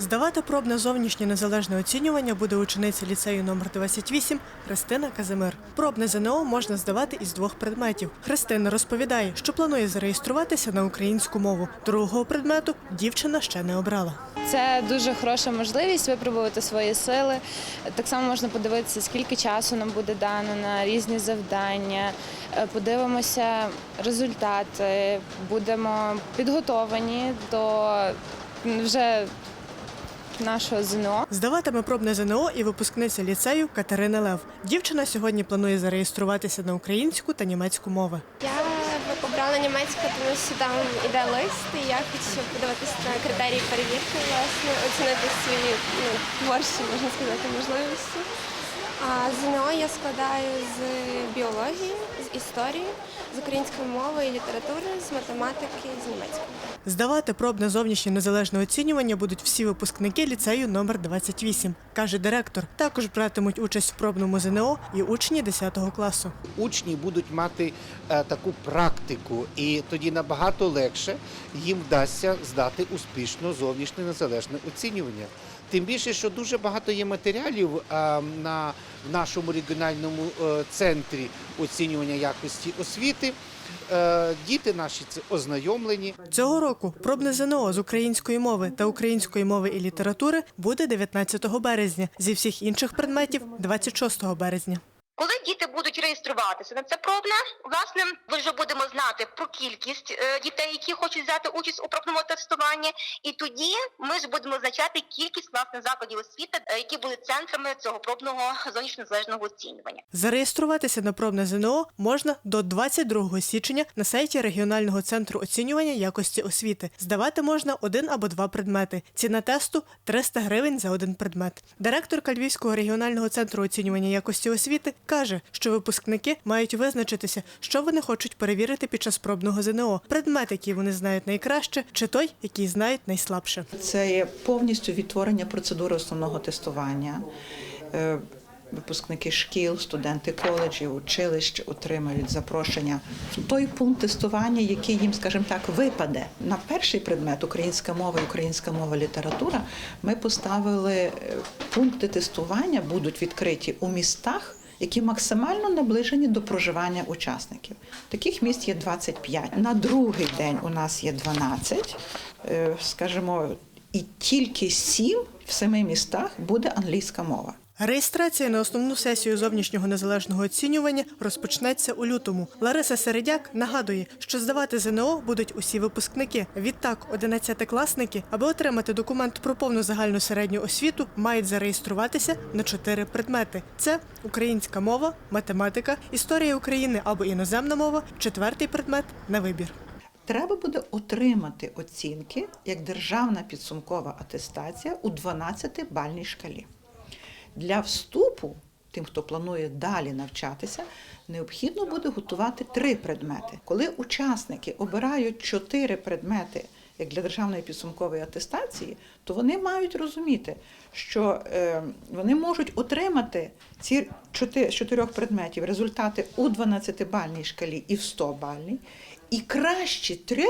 Здавати пробне зовнішнє незалежне оцінювання буде учениця ліцею номер 28 Христина Казимир. Пробне ЗНО можна здавати із двох предметів. Христина розповідає, що планує зареєструватися на українську мову. Другого предмету дівчина ще не обрала. Це дуже хороша можливість випробувати свої сили. Так само можна подивитися, скільки часу нам буде дано на різні завдання. Е, Подивимося результати, будемо підготовані до вже нашого ЗНО. Здаватиме пробне ЗНО і випускниця ліцею Катерина Лев. Дівчина сьогодні планує зареєструватися на українську та німецьку мови. Я обрала німецьку, тому що там іде лист, і я хочу подивитися на критерії перевірки, власне, оцінити свої ну, творчі, можна сказати, можливості. А ЗНО я складаю з біології, з історії, з української мови і літератури, з математики, з німецької. Здавати пробне зовнішнє незалежне оцінювання будуть всі випускники ліцею номер 28, каже директор. Також братимуть участь в пробному ЗНО і учні 10 класу. учні будуть мати е, таку практику, і тоді набагато легше їм вдасться здати успішно зовнішнє незалежне оцінювання. Тим більше, що дуже багато є матеріалів е, на в нашому регіональному е, центрі оцінювання якості освіти. Е, Діти наші ознайомлені. Цього року пробне ЗНО з української мови та української мови і літератури буде 19 березня. Зі всіх інших предметів 26 березня. Коли діти будуть реєструватися на це пробне, власне, ми вже будемо знати про кількість е, дітей, які хочуть взяти участь у пробному тестуванні, і тоді ми ж будемо визначати кількість власне закладів освіти, е, які були центрами цього пробного зовнішньо незалежного оцінювання. Зареєструватися на пробне ЗНО можна до 22 січня на сайті регіонального центру оцінювання якості освіти. Здавати можна один або два предмети. Ціна тесту 300 гривень за один предмет. Директорка Львівського регіонального центру оцінювання якості освіти каже, що випускники мають визначитися, що вони хочуть перевірити під час пробного ЗНО, предмет, який вони знають найкраще, чи той, який знають найслабше. Це є повністю відтворення процедури основного тестування. Е, Випускники шкіл, студенти коледжів, училищ отримають запрошення в той пункт тестування, який їм, скажімо так, випаде. На перший предмет українська мова і українська мова література. Ми поставили е, пункти тестування будуть відкриті у містах, які максимально наближені до проживання учасників. Таких міст є 25. На другий день у нас є 12, е, скажімо, і тільки 7 в семи містах буде англійська мова. Реєстрація на основну сесію зовнішнього незалежного оцінювання розпочнеться у лютому. Лариса Середяк нагадує, що здавати ЗНО будуть усі випускники. Відтак, 11-класники, аби отримати документ про повну загальну середню освіту, мають зареєструватися на чотири предмети: це українська мова, математика, історія України або іноземна мова, четвертий предмет на вибір. Треба буде отримати оцінки як державна підсумкова атестація у 12-бальній шкалі. Для вступу, тим, хто планує далі навчатися, необхідно буде готувати три предмети. Коли учасники обирають чотири предмети як для державної підсумкової атестації, то вони мають розуміти, що е, вони можуть отримати ці чотирьох предметів результати у 12-бальній шкалі і в 100-бальній, і кращі три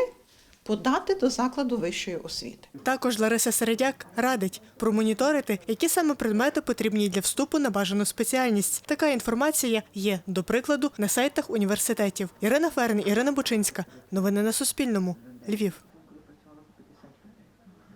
подати до закладу вищої освіти. Також Лариса Середяк радить промоніторити, які саме предмети потрібні для вступу на бажану спеціальність. Така інформація є, до прикладу, на сайтах університетів. Ірина Ферн, Ірина Бучинська. Новини на Суспільному. Львів.